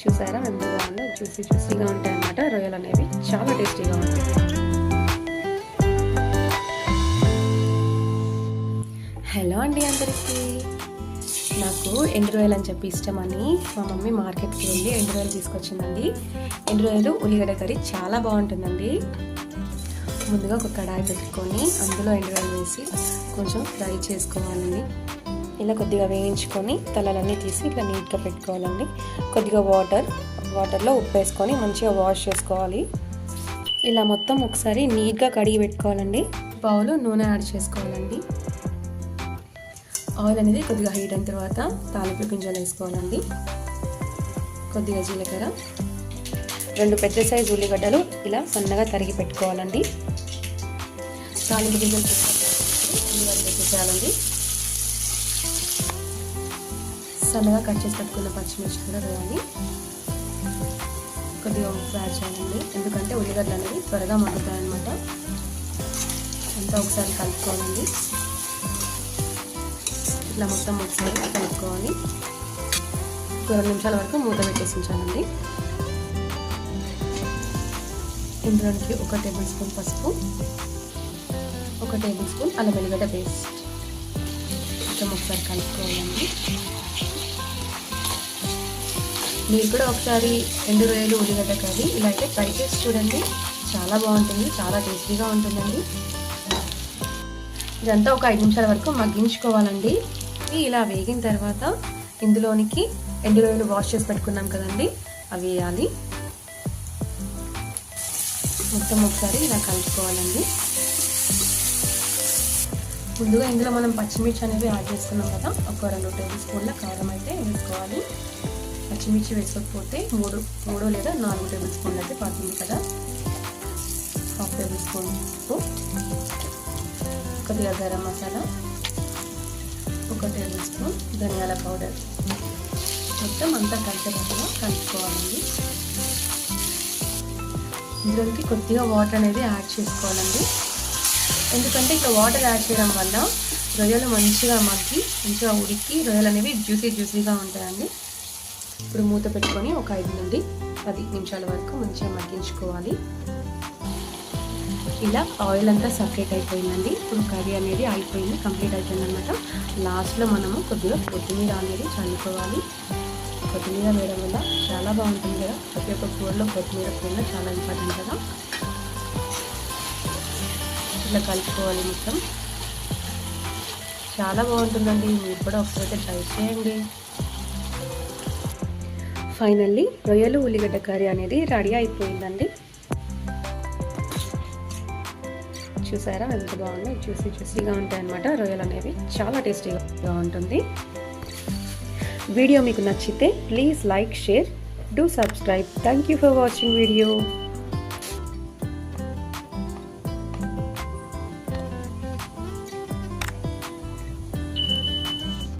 చూసారా? ఎంత బాగుందో జ్యూసీ జ్యూసీగా ఉంటాయి అన్నమాట రొయ్యలు అనేవి చాలా టేస్టీగా ఉంటాయి. హలో అండి అందరికీ. నాకు ఎండు రొయ్యలు అని చెప్పి ఇష్టమని మా మమ్మీ మార్కెట్కి వెళ్ళి ఎండు రొయ్యలు తీసుకొచ్చిందండి. ఎండు రొయ్యలు ఉల్లిగడ్డ కర్రీ చాలా బాగుంటుందండి. ముందుగా ఒక కడాయి పెట్టుకొని అందులో ఎండు రొయ్యలు వేసి కొంచెం ఫ్రై చేసుకోవాలండి. ఇలా కొద్దిగా వేయించుకొని తలలన్నీ తీసి ఇట్లా నీట్గా పెట్టుకోవాలండి. కొద్దిగా వాటర్ వాటర్లో ఉప్పు వేసుకొని మంచిగా వాష్ చేసుకోవాలి. ఇలా మొత్తం ఒకసారి నీట్గా కడిగి పెట్టుకోవాలండి. పావులు నూనె యాడ్ చేసుకోవాలండి. ఆయిల్ అనేది కొద్దిగా హీట్ అయిన తర్వాత తాలింపు గింజలు వేసుకోవాలండి. కొద్దిగా జీలకర్ర రెండు పెద్ద సైజు ఉల్లిగడ్డలు ఇలా సన్నగా తరిగి పెట్టుకోవాలండి. తాలింపు గింజలు ఉల్లిగడ్డలు సన్నగా కట్ చేసి పెట్టుకున్న పచ్చిమిర్చి కూడా వేయాలి. కొద్దిగా ఉప్పు యాడ్ చేయాలండి. ఎందుకంటే ఉల్లిగడ్డలు అనేవి త్వరగా మగ్గుతాయి అంతా ఒకసారి కలుపుకోవాలండి ఇట్లా మొత్తం ఒకసారి కలుపుకోవాలి. రెండు నిమిషాల వరకు మూత పెట్టేసి ఉంచాలండి. ఇందులోనికి ఒక టేబుల్ స్పూన్ పసుపు ఒక టేబుల్ స్పూన్ అల్లం వెల్లిగడ్డ పేస్ట్. మొత్తం ఒకసారి కలుపుకోవాలండి. మీరు కూడా ఒకసారి రెండు రొయ్యలు ఉల్లిగడ్డ కర్రీ ఇలా అయితే ట్రై చేసి చూడండి. చాలా బాగుంటుంది చాలా టేస్టీగా ఉంటుందండి. ఇదంతా ఒక ఐదు నిమిషాల వరకు మగ్గించుకోవాలండి. ఇలా వేగిన తర్వాత ఇందులోనికి ఎండు రొయ్యలు వాష్ చేసి పెట్టుకున్నాం కదండి అవి వేయాలి. మొత్తం ఒకసారి ఇలా కలుపుకోవాలండి. ముందుగా ఇందులో మనం పచ్చిమిర్చి అనేవి యాడ్ చేసుకున్నాం కదా ఒక రెండు టేబుల్ స్పూన్ల కారం అయితే వేసుకోవాలి. పచ్చిమిర్చి వేసుకోకపోతే మూడు మూడు లేదా నాలుగు టేబుల్ స్పూన్లు అయితే పడుతుంది కదా. హాఫ్ టేబుల్ స్పూన్ ఉప్పు కొద్దిగా గరం మసాలా ఒక టేబుల్ స్పూన్ ధనియాల పౌడర్. మొత్తం అంతా కలిసేటట్టుగా కలుపుకోవాలండి. ఇందులోకి కొద్దిగా వాటర్ అనేది యాడ్ చేసుకోవాలండి. ఎందుకంటే ఇక వాటర్ యాడ్ చేయడం వల్ల రొయ్యలు మంచిగా మగ్గి మంచిగా ఉడికి రొయ్యలు అనేవి జ్యూసీ జ్యూసీగా ఉంటాయండి. ఇప్పుడు మూత పెట్టుకొని ఒక ఐదు నుండి పది నిమిషాల వరకు మంచిగా మగ్గించుకోవాలి. ఇలా ఆయిల్ అంతా సపరేట్ అయిపోయిందండి. ఇప్పుడు కర్రీ అనేది అయిపోయింది కంప్లీట్ అయిపోయింది అనమాట లాస్ట్లో మనము కొద్దిగా కొత్తిమీర అనేది చల్లుకోవాలి. కొత్తిమీర వేయడం వల్ల చాలా బాగుంటుంది కదా. ప్రతి ఒక్క కూరలో కొత్తిమీర కూడా చాలా ఇంపార్టెంట్ కదా. ఇట్లా కలుపుకోవాలి మొత్తం. చాలా బాగుంటుందండి. మీరు కూడా ఒకసారి ట్రై చేయండి. ఫైనల్లీ రొయ్యలు ఉల్లిగడ్డ కర్రీ అనేది రెడీ అయిపోయిందండి. చూసారా ఎంత బాగుందో? జ్యూసీ జ్యూసీగా ఉంటాయి అన్నమాట రొయ్యలు అనేవి. చాలా టేస్టీగా ఉంటుంది. వీడియో మీకు నచ్చితే please like share do subscribe. Thank you for watching video.